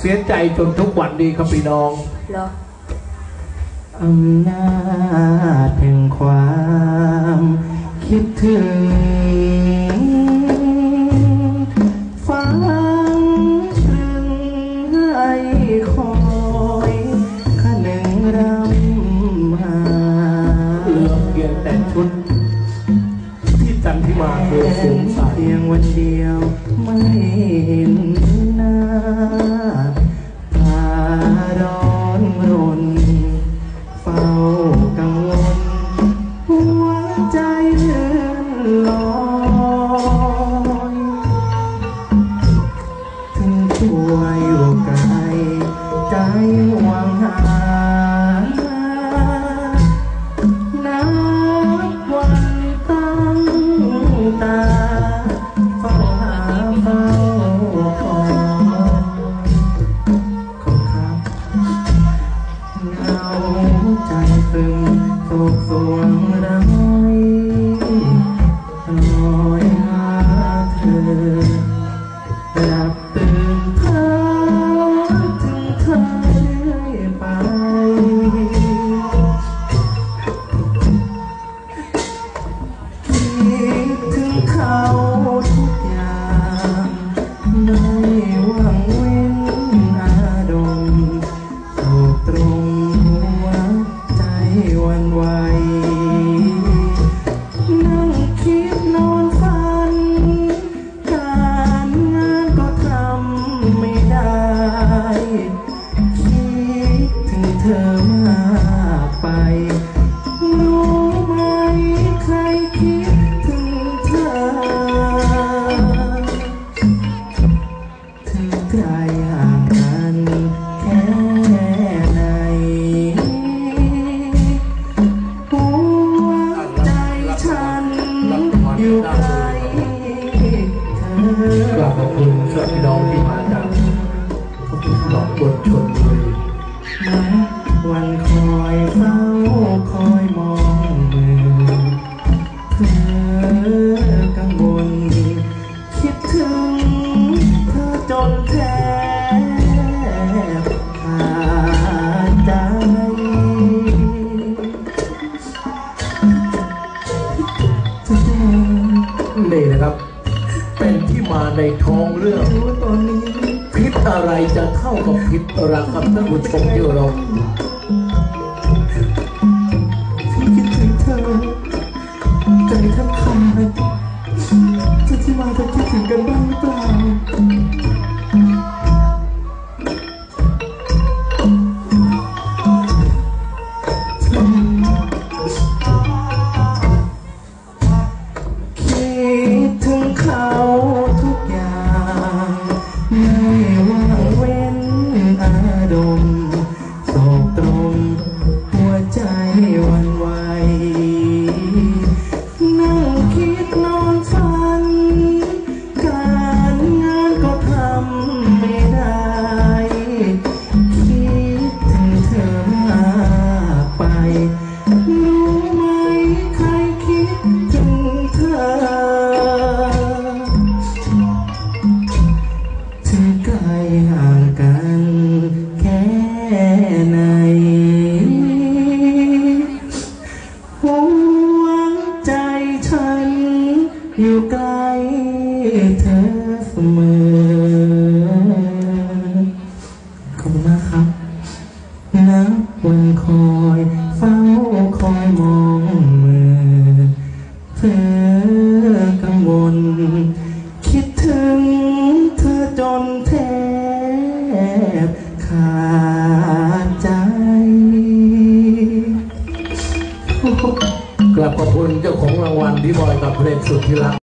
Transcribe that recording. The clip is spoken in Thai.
เสียใจจนทุกวันนี้ครับพี่น้องเหรออำนาจแห่งความ คิดถึง ฟังตรึงให้คอยขนึงรำหาเหลือเพียงแต่ชุด ที่จันทิมาเคยสวมใส่เพียงวันเดียว ไม่เห็นหน้า กส ธอมากไป รู้ไหมใครคิดถึงเธอ ถึงไกลห่างกันแค่ไหน หัวใจฉันอยู่ไกลเธอกราบขอบคุณสำหรับพี่น้องที่มาจากหนองบัวชนบุรีนะ วันคอยเฝ้าคอยมองเมือเธอกังวลคิดถึงเธอจนแทบขาดใจ นี่นะครับ เป็นที่มาในท้องเรื่อง รู้ตอนนี้ พิษอะไรจะเท่ากับพิษรักครับท่านผู้ชมที่เรา ไกลห่างกัน แค่ไหนหัวใจฉัน อยู่ใกล้เธอเสมอ เพลงสุดที่รัก